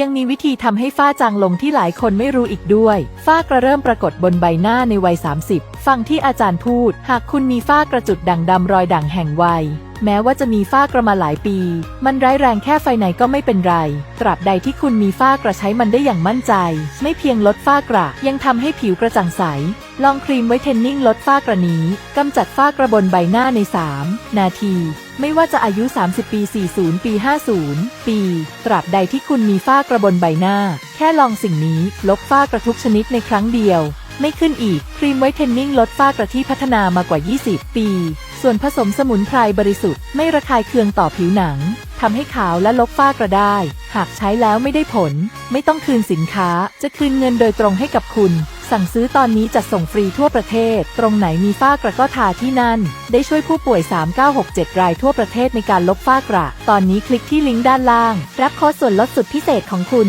ยังมีวิธีทำให้ฝ้าจางลงที่หลายคนไม่รู้อีกด้วย ฝ้ากระเริ่มปรากฏบนใบหน้าในวัย 30 ฟังที่อาจารย์พูด หากคุณมีฝ้ากระจุดด่างดำรอยด่างแห่งวัยแม้ว่าจะมีฝ้ากระมาหลายปี มันร้ายแรงแค่ไฟไหนก็ไม่เป็นไร ตราบใดที่คุณมีฝ้ากระใช้มันได้อย่างมั่นใจ ไม่เพียงลดฝ้ากระ ยังทำให้ผิวกระจ่างใส ลองครีมไวท์เทนนิ่งลดฝ้ากระนี้กำจัดฝ้ากระบนใบหน้าใน 3 นาที ไม่ว่าจะอายุ 30 ปี 40 ปี 50 ปี ตราบใดที่คุณมีฝ้ากระบนใบหน้า แค่ลองสิ่งนี้ ลบฝ้ากระทุกชนิดในครั้งเดียวไม่ขึ้นอีก ครีมไวท์เทนนิ่งลดฝ้ากระที่พัฒนามากว่า 20 ปี ส่วนผสมสมุนไพรบริสุทธิ์ไม่ระคายเคืองต่อผิวหนังทำให้ขาวและลบฝ้ากระได้ หากใช้แล้วไม่ได้ผล ไม่ต้องคืนสินค้า จะคืนเงินโดยตรงให้กับคุณ สั่งซื้อตอนนี้จัดส่งฟรีทั่วประเทศ ตรงไหนมีฝ้ากระก็ทาที่นั่น ได้ช่วยผู้ป่วย 3967 รายทั่วประเทศในการลบฝ้ากระ ตอนนี้คลิกที่ลิงก์ด้านล่าง รับโค้ดส่วนลดสุดพิเศษของคุณ